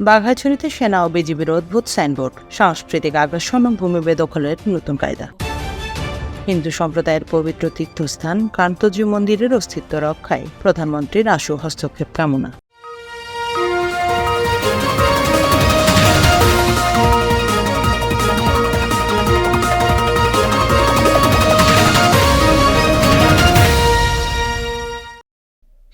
বাঘাছড়িতে সেনা ও বিজিবির অদ্ভুত সাইনবোর্ড, সাংস্কৃতিক আগ্রাসন ও ভূমি বেদখলের নতুন কায়দা। হিন্দু সম্প্রদায়ের পবিত্র তীর্থস্থান কান্তজি মন্দিরের অস্তিত্ব রক্ষায় প্রধানমন্ত্রীর আশু হস্তক্ষেপ কামনা।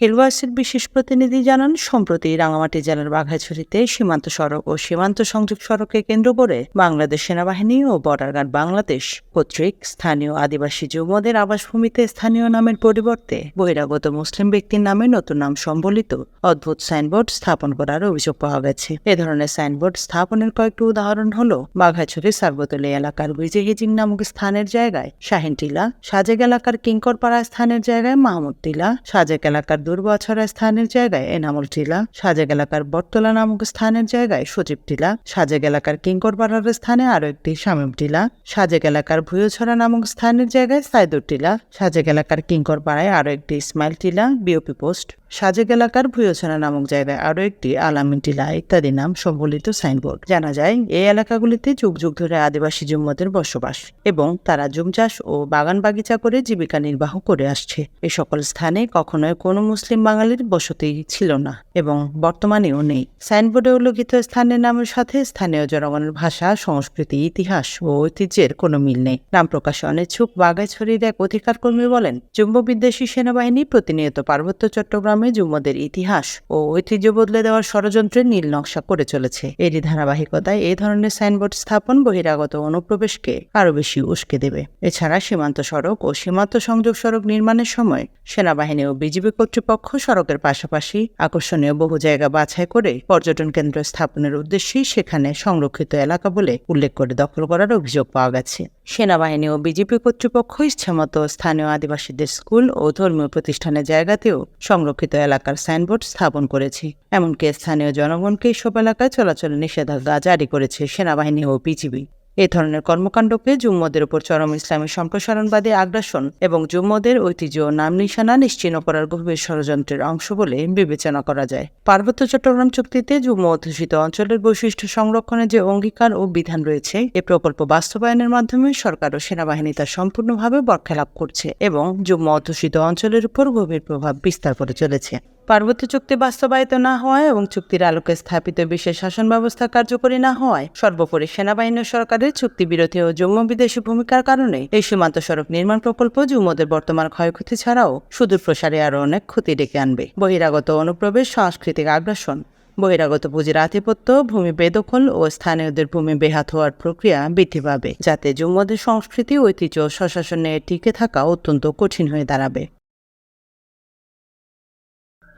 হিলওয়ার্সের বিশেষ প্রতিনিধি জানান, সম্প্রতি রাঙামাটি জেলার বাঘাছড়িতে সীমান্ত সড়ক ও সীমান্ত সংযোগ সড়ককে কেন্দ্র করে বাংলাদেশ সেনাবাহিনী ও বর্ডার গার্ড বাংলাদেশ কর্তৃক স্থানীয় আদিবাসী যুবদের আবাসভূমিতে স্থানীয় নামের পরিবর্তে বহিরাগত মুসলিম ব্যক্তির নামে নতুন নাম সম্বলিত অদ্ভুত সাইনবোর্ড স্থাপন করার অভিযোগ পাওয়া গেছে। এ ধরনের সাইনবোর্ড স্থাপনের কয়েকটি উদাহরণ হল বাঘাছড়ি সার্বতলী এলাকার বিজেহিজিং নামক স্থানের জায়গায় শাহিন টিলা সাজেক এলাকার কিঙ্করপাড়া স্থানের জায়গায় মাহমুদ টিলা সাজেক এলাকার দুর্বাছড়া স্থানের জায়গায় এনামল টিলা, সাজেক এলাকার বটতলা নামক স্থানের জায়গায় সচিব টিলা, সাজেক এলাকার কিঙ্করপাড়ার স্থানে আরও একটি শামীম টিলা, সাজেক এলাকার ভুয়োছড়া নামক স্থানের জায়গায় সাইদুর টিলা, সাজেক এলাকার কিঙ্করপাড়ায় আরও একটি ইসমাইল টিলা, বিওপি পোস্ট। সাজেক এলাকার ভুয়োছড়া নামক জায়গায় আরও একটি আলামিন টিলা ইত্যাদি নাম সম্বলিত সাইনবোর্ড। জানা যায় এই এলাকাগুলিতে যুগ যুগ ধরে আদিবাসী জুম্মদের বসবাস এবং তারা জুম চাষ ও বাগান বাগিচা করে জীবিকা নির্বাহ করে আসছে। এ সকল স্থানে কখনোই কোনো মুসলিম বাঙালির বসতি ছিল না এবং বর্তমানেও নেই। সাইনবোর্ডে উল্লেখিত স্থানের নামের সাথে স্থানীয় জনগণের ভাষা, সংস্কৃতি, ইতিহাস ও ঐতিহ্যের কোনো মিল নেই। নাম প্রকাশে অনিচ্ছুক বাগাইছড়ির এক অধিকার কর্মী বলেন, জুম্ম বিদ্বেষী সেনাবাহিনী প্রতিনিয়ত পার্বত্য চট্টগ্রামে জুম্মদের ইতিহাস ও ঐতিহ্য বদলে দেওয়ার ষড়যন্ত্রের নীল নকশা করে চলেছে। এরই ধারাবাহিকতায় এই ধরনের সাইনবোর্ড স্থাপন বহিরাগত অনুপ্রবেশকে আরও বেশি উস্কে দেবে। এছাড়া সীমান্ত সড়ক ও সীমান্ত সংযোগ সড়ক নির্মাণের সময় সেনাবাহিনী ও বিজিবি কর্তৃপক্ষ সড়কের পাশাপাশি আকর্ষণীয় বহু জায়গা বাছাই করে পর্যটন কেন্দ্র স্থাপনের উদ্দেশ্যেই সেখানে সংরক্ষিত এলাকা বলে উল্লেখ করে দখল করার অভিযোগ পাওয়া গেছে। সেনাবাহিনী ও বিজেপি কর্তৃপক্ষ ইচ্ছামতো স্থানীয় আদিবাসীদের স্কুল ও ধর্মীয় প্রতিষ্ঠানের জায়গাতেও সংরক্ষিত এলাকার সাইনবোর্ড স্থাপন করেছে। এমনকি স্থানীয় জনগণকে সব এলাকায় চলাচলে নিষেধাজ্ঞা জারি করেছে সেনাবাহিনী ও বিজিবি। এ ধরনের কর্মকাণ্ডকে জুম্মদের উপর চরম ইসলামী সম্প্রসারণবাদী আগ্রাসন এবং জুম্মদের ঐতিহ্য নাম নিশানা নিশ্চিহ্ন করার গভীর ষড়যন্ত্রের অংশ বলে বিবেচনা করা যায়। পার্বত্য চট্টগ্রাম চুক্তিতে জুম্ম অধ্যুষিত অঞ্চলের বৈশিষ্ট্য সংরক্ষণের যে অঙ্গীকার ও বিধান রয়েছে, এ প্রকল্প বাস্তবায়নের মাধ্যমে সরকার ও সেনাবাহিনী তা সম্পূর্ণভাবে বরখেলাপ করছে এবং জুম্ম অধ্যুষিত অঞ্চলের উপর গভীর প্রভাব বিস্তার করে চলেছে। পার্বত্য চুক্তি বাস্তবায়িত না হওয়ায় এবং চুক্তির আলোকে স্থাপিত বিশেষ শাসন ব্যবস্থা কার্যকরী না হওয়ায় সর্বোপরি সেনাবাহিনী সরকারের চুক্তি বিরোধী ও জম্মু বিদেশি ভূমিকার কারণে এই সীমান্ত সড়ক নির্মাণ প্রকল্প জুম্মদের বর্তমান ক্ষয়ক্ষতি ছাড়াও সুদূর প্রসারে আরও অনেক ক্ষতি ডেকে আনবে। বহিরাগত অনুপ্রবেশ, সাংস্কৃতিক আগ্রাসন। বহিরাগত পুঁজির আধিপত্য, ভূমি বেদখল ও স্থানীয়দের ভূমি বেহাত হওয়ার প্রক্রিয়া বৃদ্ধি পাবে, যাতে জুম্মদের সংস্কৃতি, ঐতিহ্য স্বশাসনে টিকে থাকা অত্যন্ত কঠিন হয়ে দাঁড়াবে।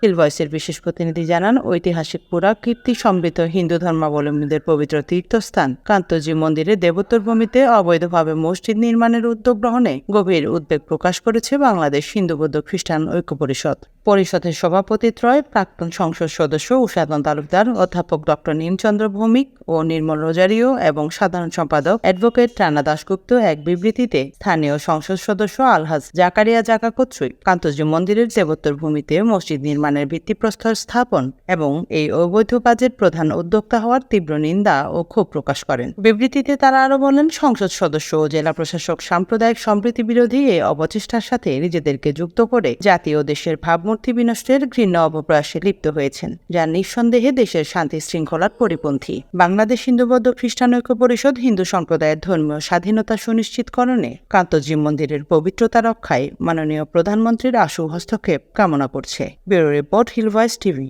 হিল ভয়েসের বিশেষ প্রতিনিধি জানান, ঐতিহাসিক পুরা কীর্তি সমৃদ্ধ হিন্দু ধর্মাবলম্বীদের পবিত্র তীর্থস্থান। কান্তজি মন্দিরে দেবোত্তর ভূমিতে অবৈধভাবে মসজিদ নির্মাণের উদ্যোগ গ্রহণে গভীর উদ্বেগ প্রকাশ করেছে বাংলাদেশ হিন্দু বৌদ্ধ খ্রিস্টান ঐক্য পরিষদ। পরিষদের সভাপতিত্রয় প্রাক্তন সংসদ সদস্য উষাদন তালুকদার, অধ্যাপক ডক্টর নীলচন্দ্র ভৌমিক ও নির্মল রোজারিও এবং সাধারণ সম্পাদক অ্যাডভোকেট রানা দাশগুপ্ত এক বিবৃতিতে স্থানীয় সংসদ সদস্য আলহাজ জাকারিয়া জাকা কর্তৃক কান্তজি মন্দিরের দেবোত্তর ভূমিতে মসজিদ নির্মাণের ভিত্তিপ্রস্তর স্থাপন এবং এই অবৈধ কাজের প্রধান উদ্যোক্তা হওয়ার তীব্র নিন্দা ও ক্ষোভ প্রকাশ করেন। বিবৃতিতে তারা আরও বলেন, সংসদ সদস্য ও জেলা প্রশাসক সাম্প্রদায়িক সম্প্রীতি বিরোধী এই অবচেষ্টার সাথে নিজেদেরকে যুক্ত করে জাতীয় দেশের ভাবমূর্তি বিনষ্টের ঘৃণ্য অপপ্রয়াসে লিপ্ত হয়েছেন, যা নিঃসন্দেহে দেশের শান্তি শৃঙ্খলার পরিপন্থী। বাংলাদেশ হিন্দু বৌদ্ধ খ্রিস্টান ঐক্য পরিষদ হিন্দু সম্প্রদায়ের ধর্মীয় স্বাধীনতা সুনিশ্চিতকরণে কান্তজি মন্দিরের পবিত্রতা রক্ষায় মাননীয় প্রধানমন্ত্রীর আশু হস্তক্ষেপ কামনা করছে। Bureau report hill voice TV